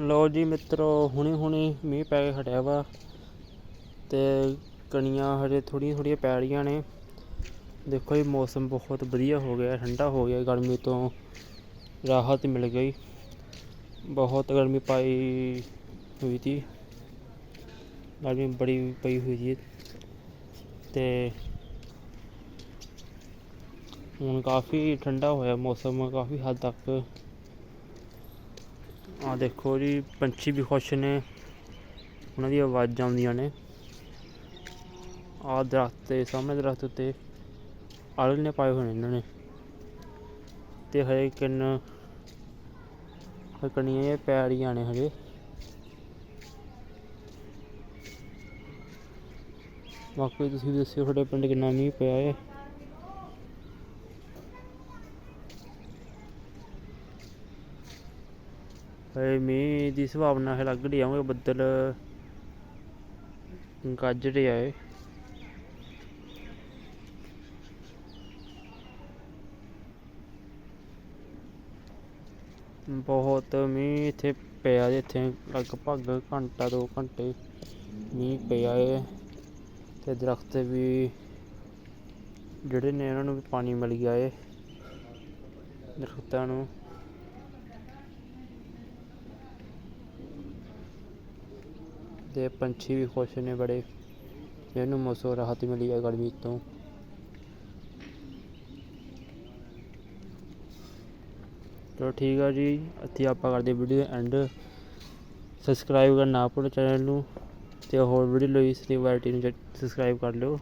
ਲੋ ਜੀ ਮਿੱਤਰੋ, ਹੁਣੇ ਹੁਣੇ ਮੀਂਹ ਪੈ ਕੇ ਹਟਿਆ ਵਾ ਤੇ ਕਣੀਆਂ ਹਜੇ ਥੋੜੀਆਂ ਥੋੜੀਆਂ ਪੈ ਰਹੀਆਂ ਨੇ। ਦੇਖੋ ਜੀ, ਮੌਸਮ ਬਹੁਤ ਵਧੀਆ ਹੋ ਗਿਆ, ਠੰਡਾ ਹੋ ਗਿਆ, ਗਰਮੀ ਤੋਂ ਰਾਹਤ ਮਿਲ ਗਈ। ਬਹੁਤ ਗਰਮੀ ਪਾਈ ਹੋਈ ਸੀ। ਗਰਮੀ ਬੜੀ ਪਈ ਹੋਈ ਸੀ। ਤੇ ਹੁਣ ਕਾਫੀ ਠੰਡਾ ਹੋਇਆ ਮੌਸਮ, ਕਾਫੀ ਹੱਦ ਤੱਕ। ਆ ਦੇਖੋ ਜੀ, ਪੰਛੀ ਵੀ ਖੁਸ਼ ਨੇ। ਉਹਨਾਂ ਦੀ ਆਵਾਜ਼ਾਂ ਆਉਂਦੀਆਂ ਨੇ। ਆ ਦਰਖਤ ਤੇ, ਸਾਹਮਣੇ ਦਰਖਤ ਉੱਤੇ ਆਲ੍ਹਣੇ ਨੇ ਪਾਏ ਹੋਏ ਨੇ ਇਹਨਾਂ ਨੇ। ਤੇ ਹਜੇ ਕਿੰਨ ਕਣੀਆਂ ਇਹ ਪੈ ਰਹੀਆਂ ਨੇ ਹਜੇ। ਬਾਕੀ ਤੁਸੀਂ ਦੱਸਿਓ, ਤੁਹਾਡੇ ਪਿੰਡ ਕਿੰਨਾ ਮੀਂਹ ਪਿਆ ਹੈ ਹਜੇ ਮੀਂਹ ਦੀ ਸੰਭਾਵਨਾ ਹੈ ਲੱਗ ਰਹੀ ਆਉਂਗੇ ਬੱਦਲ ਗੱਜ ਰਿਹਾ ਹੈ ਬਹੁਤ ਮੀਂਹ ਇੱਥੇ ਪਿਆ ਇੱਥੇ ਲਗਭਗ ਘੰਟਾ ਦੋ ਘੰਟੇ ਮੀਂਹ ਪਿਆ ਹੈ ਤੇ ਦਰਖਤ ਵੀ ਜਿਹੜੇ ਨੇ, ਉਹਨਾਂ ਨੂੰ ਵੀ ਪਾਣੀ ਮਿਲ ਗਿਆ ਹੈ ਦਰਖਤਾਂ ਨੂੰ। ਤੇ ਪੰਛੀ ਵੀ ਖੁਸ਼ ਨੇ ਬੜੇ। ਇਹਨੂੰ ਮੌਸਮ ਰਾਹਤ ਮਿਲੀ ਹੈ ਗਰਮੀ ਤੋਂ। ਚਲੋ ਠੀਕ ਆ ਜੀ ਇੱਥੇ ਆਪਾਂ ਕਰਦੇ ਵੀਡੀਓ ਐਂਡ ਸਬਸਕ੍ਰਾਈਬ ਕਰਨਾ ਨਾ ਭੁੱਲੋ ਚੈਨਲ ਨੂੰ, ਤੇ ਹੋਰ ਵੀਡੀਓ ਲਈ ਸਨੀ ਵਾਇਟੀ ਨੂੰ ਸਬਸਕ੍ਰਾਈਬ ਕਰ ਲਿਓ।